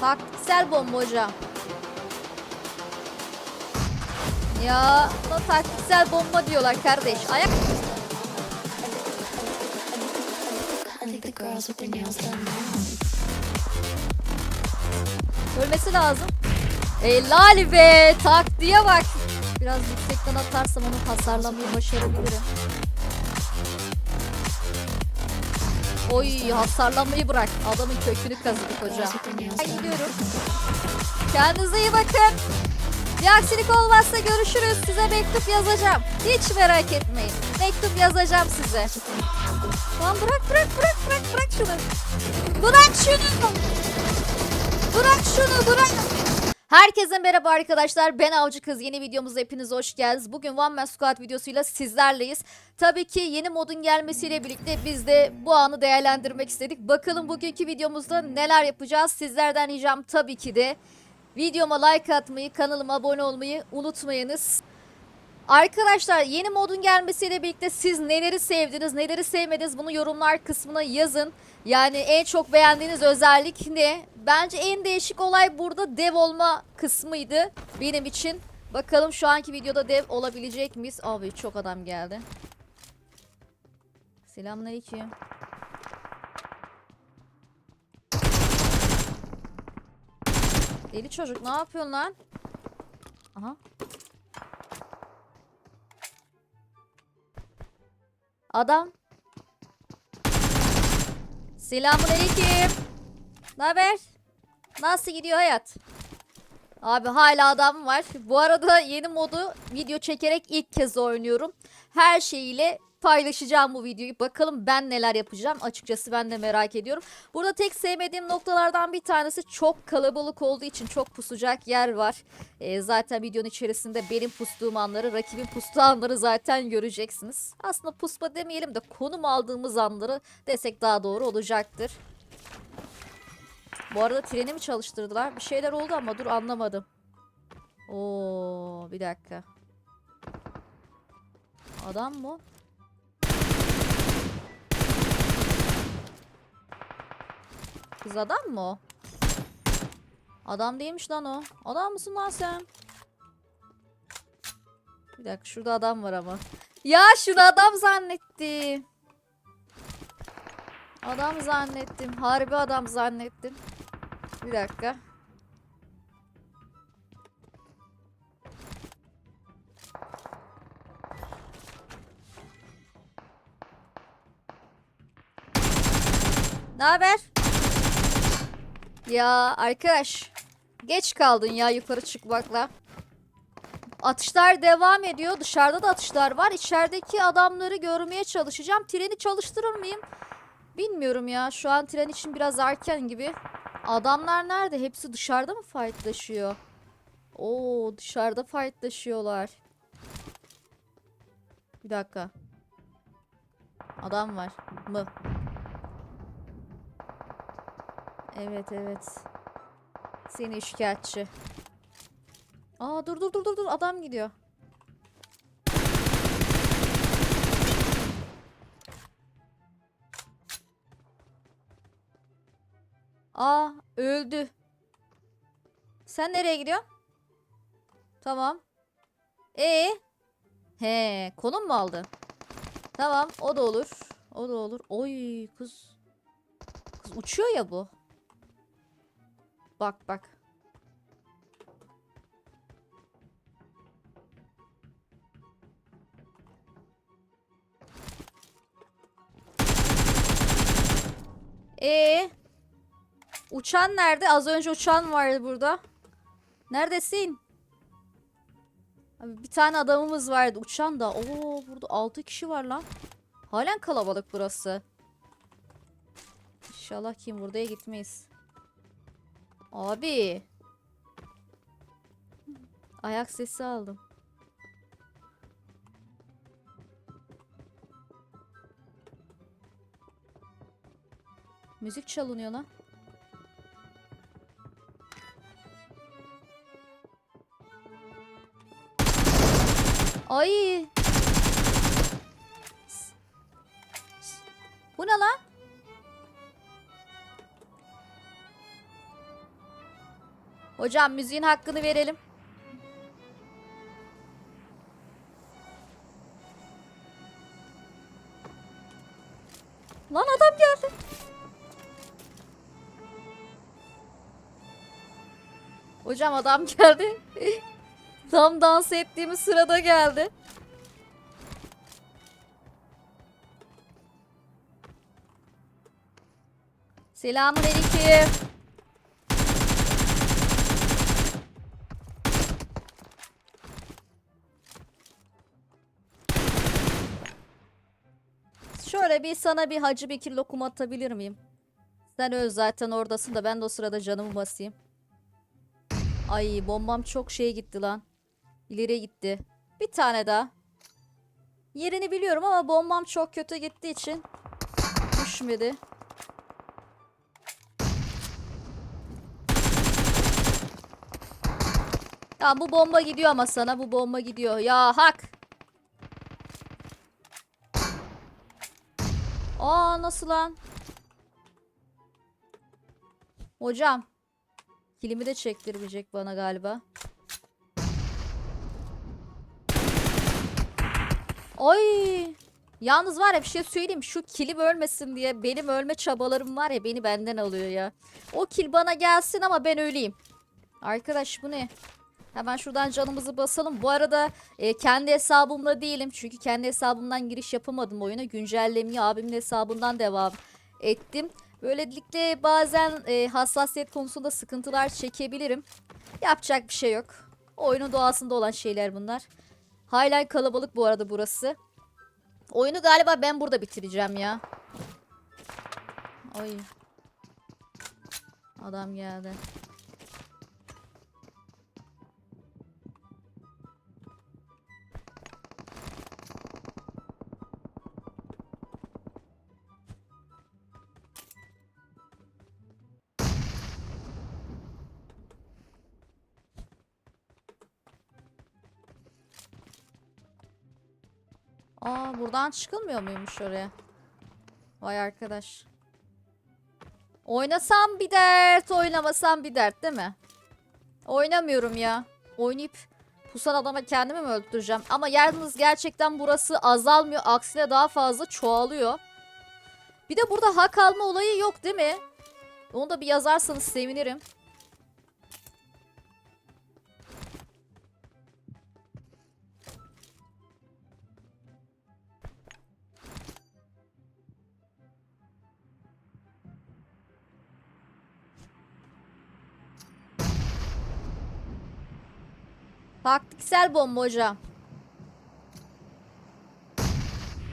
Taktiksel bomba hocam. Ya buna taktiksel bomba diyorlar kardeş. Ayak ölmesi lazım. Helal be taktiğe bak. Biraz yüksekten atarsam onu hasarlamayı başarabilirim. Oy hasarlamayı bırak. Adamın kökünü kazıdık hocam. Ben gidiyorum. Kendinize iyi bakın. Bir aksilik olmazsa görüşürüz. Size mektup yazacağım. Hiç merak etmeyin. Mektup yazacağım size. Tamam bırak bırak bırak bırak bırak şunu. Bırak şunu. Bırak şunu bırak. Herkese merhaba arkadaşlar. Ben Avcı Kız. Yeni videomuza hepiniz hoş geldiniz. Bugün One Man Squad videosuyla sizlerleyiz. Tabii ki yeni modun gelmesiyle birlikte biz de bu anı değerlendirmek istedik. Bakalım bugünkü videomuzda neler yapacağız. Sizlerden ricam tabii ki de videoma like atmayı, kanalıma abone olmayı unutmayınız. Arkadaşlar yeni modun gelmesiyle birlikte siz neleri sevdiniz, neleri sevmediniz bunu yorumlar kısmına yazın. Yani en çok beğendiğiniz özellik ne? Bence en değişik olay burada dev olma kısmıydı benim için. Bakalım şu anki videoda dev olabilecek miyiz? Abi çok adam geldi. Selamünaleyküm. Deli çocuk ne yapıyorsun lan? Aha. Adam. Selamünaleyküm. Ne haber? Nasıl gidiyor hayat? Abi hala adam var. Bu arada yeni modu video çekerek ilk kez oynuyorum. Her şeyiyle paylaşacağım bu videoyu. Bakalım ben neler yapacağım. Açıkçası ben de merak ediyorum. Burada tek sevmediğim noktalardan bir tanesi çok kalabalık olduğu için çok pusacak yer var. Ee, zaten videonun içerisinde benim pustuğum anları, rakibin pustuğu anları zaten göreceksiniz. Aslında pusma demeyelim de konum aldığımız anları desek daha doğru olacaktır. Bu arada treni mi çalıştırdılar? Bir şeyler oldu ama dur anlamadım. Oo, bir dakika. Adam mı? Kız adam mı o? Adam değilmiş lan o. Adam mısın lan sen? Bir dakika şurada adam var ama. Ya şunu adam zannettim. Adam zannettim. Harbi adam zannettim. Bir dakika. Ne haber? Ya arkadaş. Geç kaldın ya yukarı çıkmakla. Atışlar devam ediyor. Dışarıda da atışlar var. İçerideki adamları görmeye çalışacağım. Treni çalıştırır mıyım? Bilmiyorum ya. Şu an tren için biraz erken gibi. Adamlar nerede? Hepsi dışarıda mı fightlaşıyor? Oo, dışarıda fightlaşıyorlar. Bir dakika. Adam var mı? Evet evet. Seni şikayetçi. Aa dur dur dur dur dur adam gidiyor. Aa öldü. Sen nereye gidiyorsun? Tamam. E He, konum mu aldı? Tamam, o da olur. O da olur. Oy kız. Kız uçuyor ya bu. Bak bak. Ee, uçan nerede? Az önce uçan vardı burada. Neredesin? Bir tane adamımız vardı uçan da. Oo burada 6 kişi var lan. Halen kalabalık burası. İnşallah kim buraya gitmeyiz. Abi. Ayak sesi aldım. Müzik çalınıyor lan. Ay. Bu ne lan? Hocam müziğin hakkını verelim. Lan adam geldi. Hocam adam geldi. Tam dans ettiğimiz sırada geldi. Selamun aleyküm. Şöyle bir sana bir Hacı Bekir lokum atabilir miyim? Sen öl zaten oradasın da ben de o sırada canımı basayım. Ay bombam çok şey gitti lan. İleriye gitti. Bir tane daha. Yerini biliyorum ama bombam çok kötü gittiği için düşmedi. Tamam bu bomba gidiyor ama sana bu bomba gidiyor. Ya hak. Aa nasıl lan? Hocam. Kilimi de çektirmeyecek bana galiba. Ay. Yalnız var ya bir şey söyleyeyim. Şu kilim ölmesin diye benim ölme çabalarım var ya beni benden alıyor ya. O kil bana gelsin ama ben öleyim. Arkadaş bu ne? Hemen şuradan canımızı basalım. Bu arada e, kendi hesabımla değilim. Çünkü kendi hesabımdan giriş yapamadım oyuna. Güncellemeyi abimin hesabından devam ettim. Böylelikle bazen e, hassasiyet konusunda sıkıntılar çekebilirim. Yapacak bir şey yok. Oyunun doğasında olan şeyler bunlar. Hala kalabalık bu arada burası. Oyunu galiba ben burada bitireceğim ya. Ay. Adam geldi. Buradan çıkılmıyor muymuş oraya? Vay arkadaş. Oynasam bir dert, oynamasam bir dert değil mi? Oynamıyorum ya. Oynayıp pusan adama kendimi mi öldüreceğim? Ama yalnız gerçekten burası azalmıyor. Aksine daha fazla çoğalıyor. Bir de burada hak alma olayı yok değil mi? Onu da bir yazarsanız sevinirim. Taktiksel bomba hocam.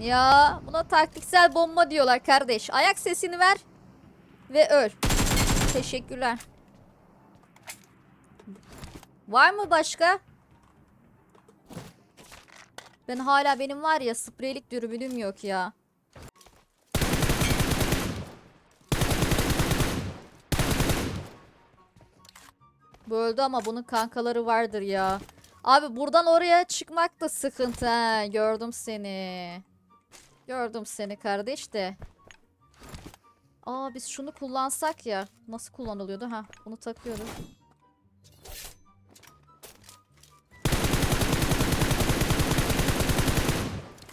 Ya buna taktiksel bomba diyorlar kardeş. Ayak sesini ver ve öl. Teşekkürler. Var mı başka? Ben hala benim var ya spreylik dürbünüm yok ya. Bu öldü ama bunun kankaları vardır ya. Abi buradan oraya çıkmak da sıkıntı ha. Gördüm seni. Gördüm seni kardeş de. Aa biz şunu kullansak ya. Nasıl kullanılıyordu? Ha bunu takıyoruz.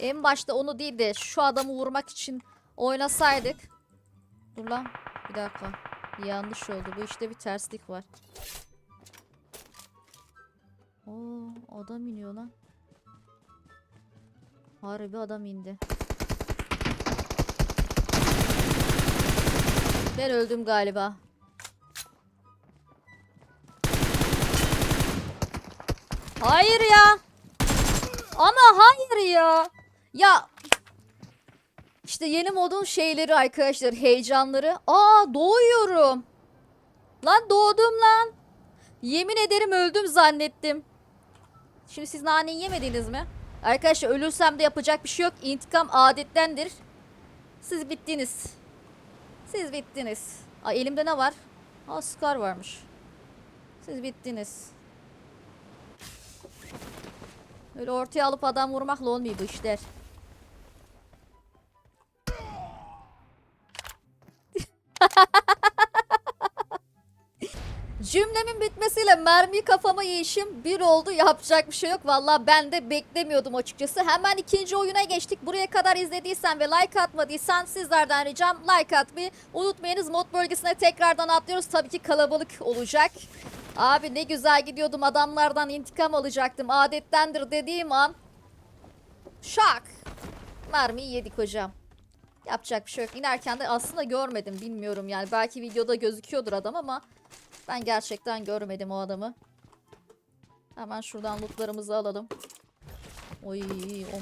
En başta onu değil de şu adamı vurmak için oynasaydık. Dur lan. Bir dakika. Yanlış oldu. Bu işte bir terslik var. Oo, adam iniyor lan. Harbi adam indi. Ben öldüm galiba. Hayır ya. Ama hayır ya. Ya işte yeni modun şeyleri arkadaşlar heyecanları. Aa doğuyorum. Lan doğdum lan. Yemin ederim öldüm zannettim. Şimdi siz naneyi yemediniz mi? Arkadaşlar ölürsem de yapacak bir şey yok. İntikam adettendir. Siz bittiniz. Siz bittiniz. Ay elimde ne var? Aa Scar varmış. Siz bittiniz. Öyle ortaya alıp adam vurmakla olmuyor bu işler. Cümlemin bitmesiyle mermi kafama yiyişim bir oldu. Yapacak bir şey yok. Valla ben de beklemiyordum açıkçası. Hemen ikinci oyuna geçtik. Buraya kadar izlediysen ve like atmadıysan sizlerden ricam like atmayı unutmayınız. Mod bölgesine tekrardan atlıyoruz. Tabii ki kalabalık olacak. Abi ne güzel gidiyordum. Adamlardan intikam alacaktım. Adettendir dediğim an. Şak. Mermiyi yedik hocam. Yapacak bir şey yok. İnerken de aslında görmedim. Bilmiyorum yani. Belki videoda gözüküyordur adam ama ben gerçekten görmedim o adamı. Hemen şuradan lootlarımızı alalım. Oy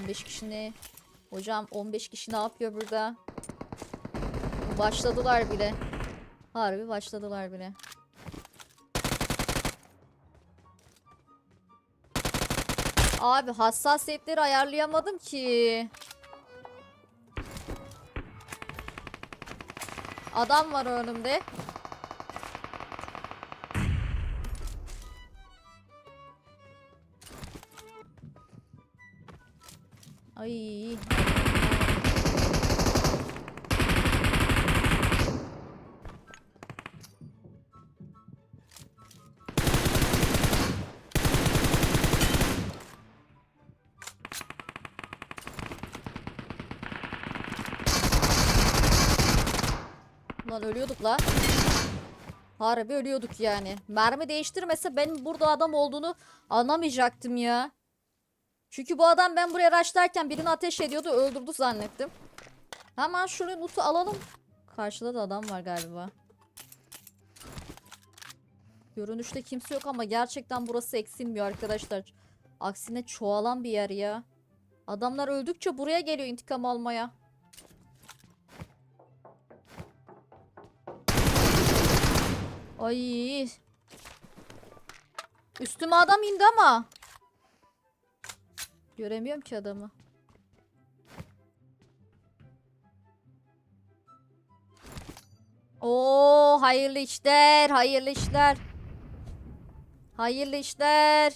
15 kişi ne? Hocam 15 kişi ne yapıyor burada? Başladılar bile. Harbi başladılar bile. Abi hassasiyetleri ayarlayamadım ki. Adam var önümde. Ay. Lan ölüyorduk la. Harbi ölüyorduk yani. Mermi değiştirmese benim burada adam olduğunu anlamayacaktım ya. Çünkü bu adam ben buraya rushlarken birini ateş ediyordu öldürdü zannettim. Hemen şunu loot'u alalım. Karşıda da adam var galiba. Görünüşte kimse yok ama gerçekten burası eksilmiyor arkadaşlar. Aksine çoğalan bir yer ya. Adamlar öldükçe buraya geliyor intikam almaya. Ay. Üstüme adam indi ama. Göremiyorum ki adamı. Oo, hayırlı işler, hayırlı işler. Hayırlı işler.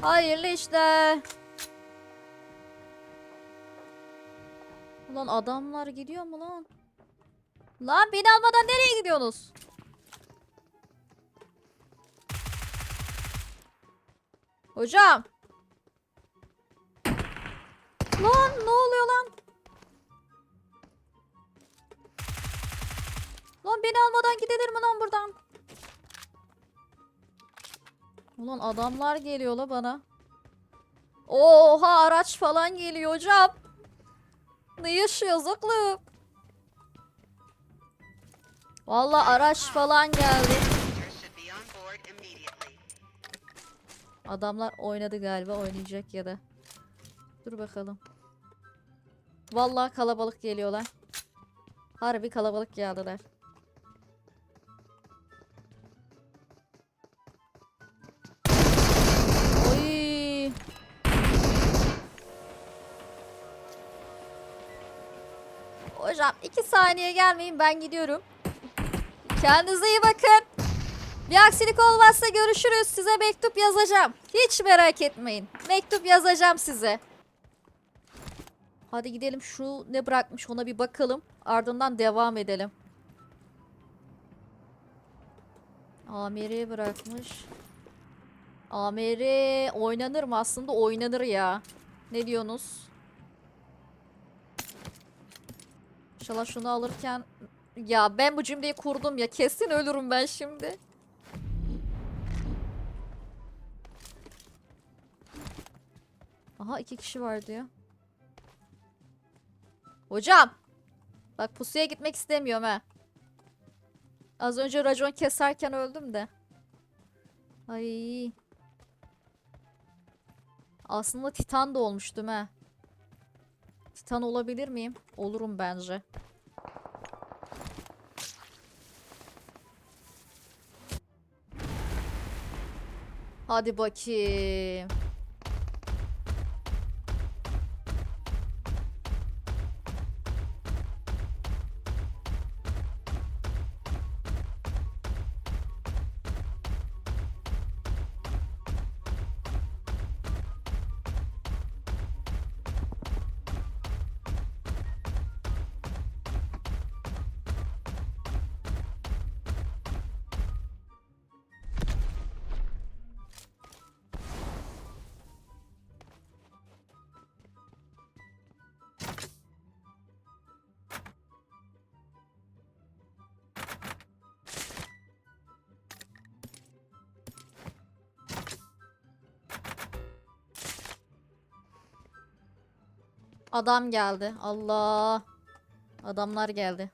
Hayırlı işler. Ulan adamlar gidiyor mu lan? Lan beni almadan nereye gidiyorsunuz? Hocam. Lan ne oluyor lan? Lan beni almadan gidilir mi lan buradan? Ulan adamlar geliyor la bana. Oha araç falan geliyor hocam. Ne yaşıyoruz oğlum? Valla araç falan geldi. Adamlar oynadı galiba oynayacak ya da. Dur bakalım. Vallahi kalabalık geliyorlar. Harbi kalabalık geldiler. Hocam iki saniye gelmeyin ben gidiyorum. Kendinize iyi bakın. Bir aksilik olmazsa görüşürüz. Size mektup yazacağım. Hiç merak etmeyin. Mektup yazacağım size. Hadi gidelim şu ne bırakmış ona bir bakalım. Ardından devam edelim. Amiri bırakmış. Amiri oynanır mı? Aslında oynanır ya. Ne diyorsunuz? İnşallah şunu alırken... Ya ben bu cümleyi kurdum ya. Kesin ölürüm ben şimdi. Aha iki kişi var diyor. Hocam. Bak pusuya gitmek istemiyorum ha. Az önce racon keserken öldüm de. Ay. Aslında titan da olmuştum ha. Titan olabilir miyim? Olurum bence. Hadi bakayım. Adam geldi. Allah. Adamlar geldi.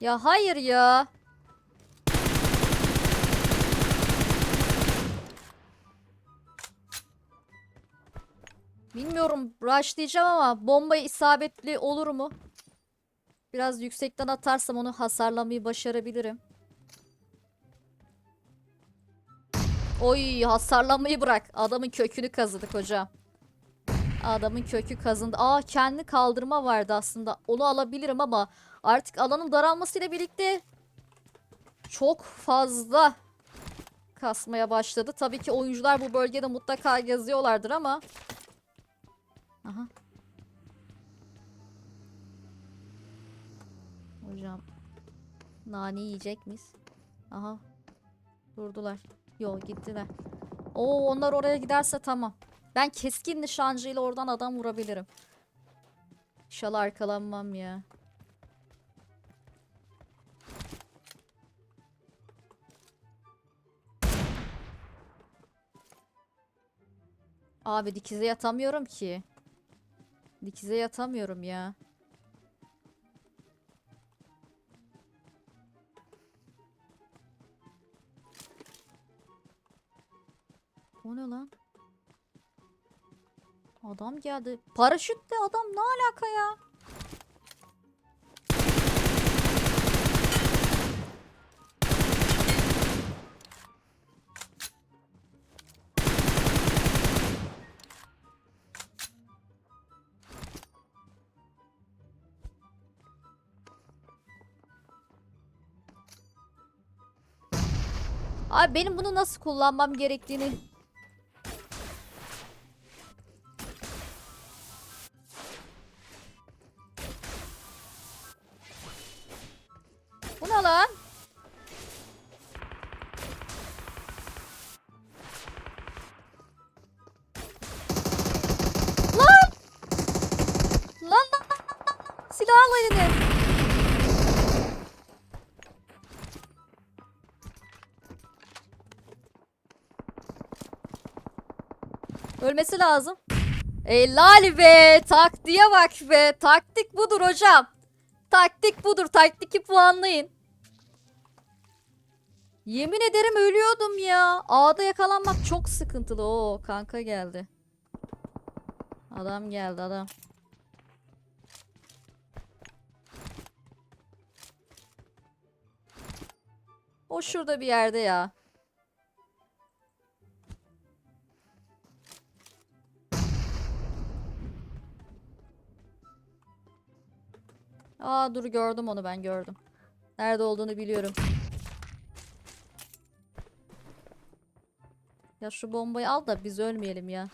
Ya hayır ya. Bilmiyorum rush diyeceğim ama bomba isabetli olur mu? Biraz yüksekten atarsam onu hasarlamayı başarabilirim. Oy hasarlamayı bırak. Adamın kökünü kazıdık hocam. Adamın kökü kazındı. Aa kendi kaldırma vardı aslında. Onu alabilirim ama artık alanın daralmasıyla birlikte çok fazla kasmaya başladı. Tabii ki oyuncular bu bölgede mutlaka yazıyorlardır ama Aha. Hocam nane yiyecek miyiz? Aha. Durdular. Yo gittiler. Oo onlar oraya giderse tamam. Ben keskin nişancıyla oradan adam vurabilirim. İnşallah arkalanmam ya. Abi dikize yatamıyorum ki. Dikize yatamıyorum ya. O ne lan? Adam geldi. Paraşütle adam ne alaka ya? Abi benim bunu nasıl kullanmam gerektiğini Silah al eline. Ölmesi lazım. Helal be. Taktiğe bak be. Taktik budur hocam. Taktik budur. Taktiki puanlayın. Yemin ederim ölüyordum ya. A'da yakalanmak çok sıkıntılı. Oo kanka geldi. Adam geldi adam. O şurada bir yerde ya. Aa dur gördüm onu ben gördüm. Nerede olduğunu biliyorum. Ya şu bombayı al da biz ölmeyelim ya.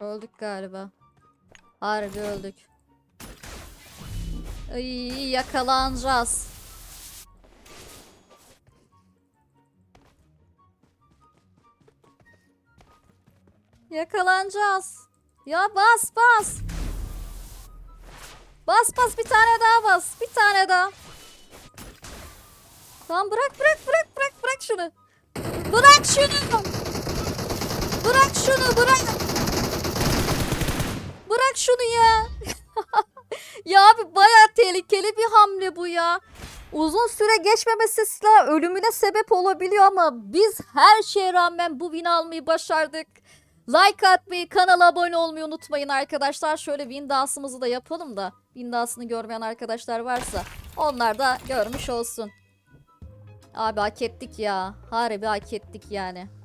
Öldük galiba. Harbi öldük. Ay yakalanacağız. Yakalanacağız. Ya bas bas. Bas bas bir tane daha bas. Bir tane daha. Tamam bırak bırak bırak bırak bırak şunu. Bırak şunu. Bırak şunu bırak. Bırak şunu ya. ya abi baya tehlikeli bir hamle bu ya. Uzun süre geçmemesi silah ölümüne sebep olabiliyor ama biz her şeye rağmen bu win almayı başardık. Like atmayı, kanala abone olmayı unutmayın arkadaşlar. Şöyle win dansımızı da yapalım da win dansını görmeyen arkadaşlar varsa onlar da görmüş olsun. Abi hak ettik ya. Harbi hak ettik yani.